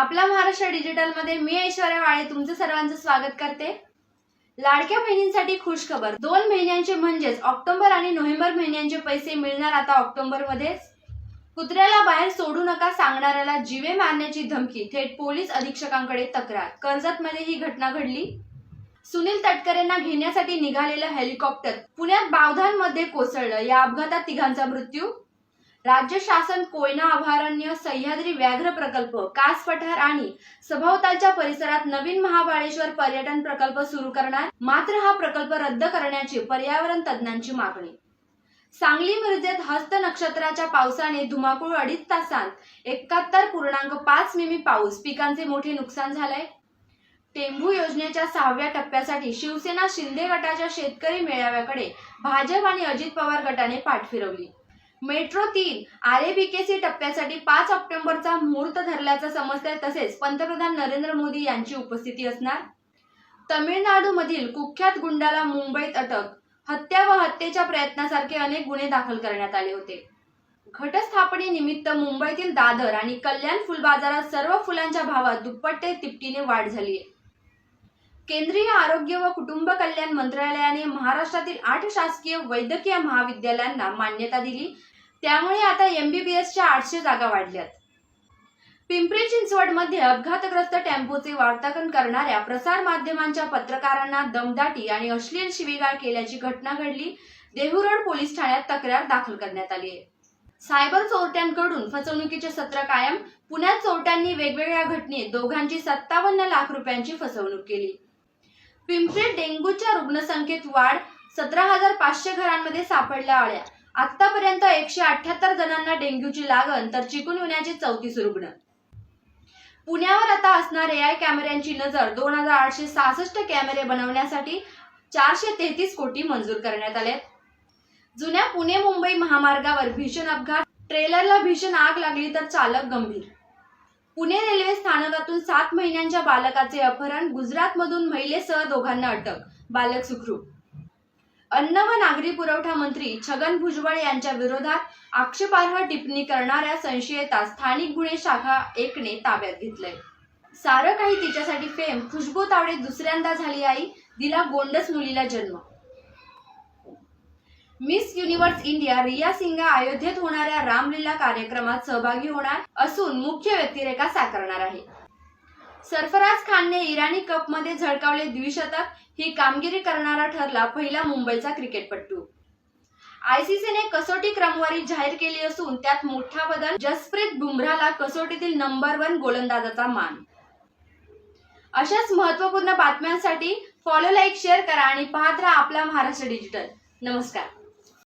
आपला महाराष्ट्र डिजिटलमध्ये मी ऐश्वर्या वाळे तुमचं सर्वांचं स्वागत करते. लाडक्या बहिणींसाठी खुश खबर. दोन महिन्यांचे म्हणजेच ऑक्टोबर आणि नोव्हेंबर महिन्यांचे पैसे मिळणार आता ऑक्टोबर मध्येच कुत्र्याला बाहेर सोडू नका सांगणाऱ्याला जीवे मारण्याची धमकी. थेट पोलीस अधीक्षकांकडे तक्रार. कर्जत मध्ये ही घटना घडली. सुनील तटकरेंना घेण्यासाठी निघालेलं हेलिकॉप्टर पुण्यात बावधानमध्ये कोसळलं. या अपघातात तिघांचा मृत्यू. राज्य शासन कोयना अभयारण्य सह्याद्री व्याघ्र प्रकल्प कास पठार आणि सभोवतालच्या परिसरात नवीन महाबाळेश्वर पर्यटन प्रकल्प सुरू करणार. मात्र हा प्रकल्प रद्द करण्याची पर्यावरण तज्ज्ञांची मागणी. सांगली मिरजेत हस्त नक्षत्राच्या पावसाने धुमाकूळ अडीच तासांत एकाहत्तर पूर्णांक पाच मिमी पाऊस. पिकांचे मोठे नुकसान झालंय. टेंभू योजनेच्या सहाव्या टप्प्यासाठी शिवसेना शिंदे गटाच्या शेतकरी मेळाव्याकडे भाजप आणि अजित पवार गटाने पाठ फिरवली मेट्रो तीन आरएबीकेसी टप्प्यासाठी पाच ऑक्टोबरचा मुहूर्त धरल्याचं समजतंय तसेच पंतप्रधान नरेंद्र मोदी यांची उपस्थिती असणार. तमिळनाडूमधील कुख्यात गुंडाला मुंबईत अटक हत्या व हत्येच्या प्रयत्नासारखे अनेक गुन्हे दाखल करण्यात आले होते. घटस्थापनेनिमित्त मुंबईतील दादर आणि कल्याण फुल बाजारात सर्व फुलांच्या भावात दुप्पट ते तिपटीने वाढ झाली आहे. केंद्रीय आरोग्य व कुटुंब कल्याण मंत्रालयाने महाराष्ट्रातील आठ शासकीय वैद्यकीय महाविद्यालयांना मान्यता दिली त्यामुळे आता एमबीबीएसच्या आठशे जागा वाढल्यात. पिंपरी चिंचवडमध्ये अपघातग्रस्त टेम्पोचे वार्तांकन करणाऱ्या प्रसार माध्यमांच्या पत्रकारांना दमदाटी आणि अश्लील शिवीगाळ केल्याची घटना घडली. देहू पोलीस ठाण्यात तक्रार दाखल करण्यात आली आहे. सायबर चोरट्यांकडून फसवणुकीचे सत्र कायम. पुण्यात चोरट्यांनी वेगवेगळ्या घटनेत दोघांची सत्तावन्न लाख रुपयांची फसवणूक केली. पिंपरी डेंग्यूच्या रुग्णसंख्येत वाढ सतरा हजार पाचशे घरांमध्ये सापडल्या आल्या आतापर्यंत एकशे अठ्याहत्तर जणांना डेंग्यूची लागण तर चिकुनगुन्याचे चौतीस रुग्ण. पुण्यावर आता असणाऱ्या एआय कॅमेऱ्यांची नजर दोन हजार आठशे सहासष्ट कॅमेरे बनवण्यासाठी चारशे तेहतीस कोटी मंजूर करण्यात आले. जुन्या पुणे मुंबई महामार्गावर भीषण अपघात ट्रेलरला भीषण आग लागली तर चालक गंभीर. पुणे रेल्वे स्थानकातून सात महिन्यांच्या बालकाचे अपहरण गुजरातमधून महिलेसह दोघांना अटक बालक सुखरूप. अन्न व नागरी पुरवठा मंत्री छगन भुजबळ यांच्या विरोधात आक्षेपार्ह टिप्पणी करणाऱ्या संशयिता स्थानिक गुन्हे शाखा एकने ताब्यात घेतलंय. सारं काही तिच्यासाठी फेम खुशबू तावडे दुसऱ्यांदा झाली आई दिला गोंडस मुलीला जन्म. मिस युनिव्हर्स इंडिया रिया सिंगा अयोध्येत होणाऱ्या रामलीला कार्यक्रमात सहभागी होणार असून मुख्य व्यक्तिरेखा साकारणार आहे. सरफराज खानने इराणी कपमध्ये झळकावले द्विशतक ही कामगिरी करणारा ठरला पहिला मुंबईचा क्रिकेटपटू. आयसीसीने कसोटी क्रमवारी जाहीर केली असून त्यात मोठा बदल जसप्रीत बुमराला कसोटीतील नंबर वन गोलंदाजाचा मान. अशाच महत्त्वपूर्ण बातम्यांसाठी फॉलो लाईक शेअर करा आणि पाहत राहा आपला महाराष्ट्र डिजिटल नमस्कार.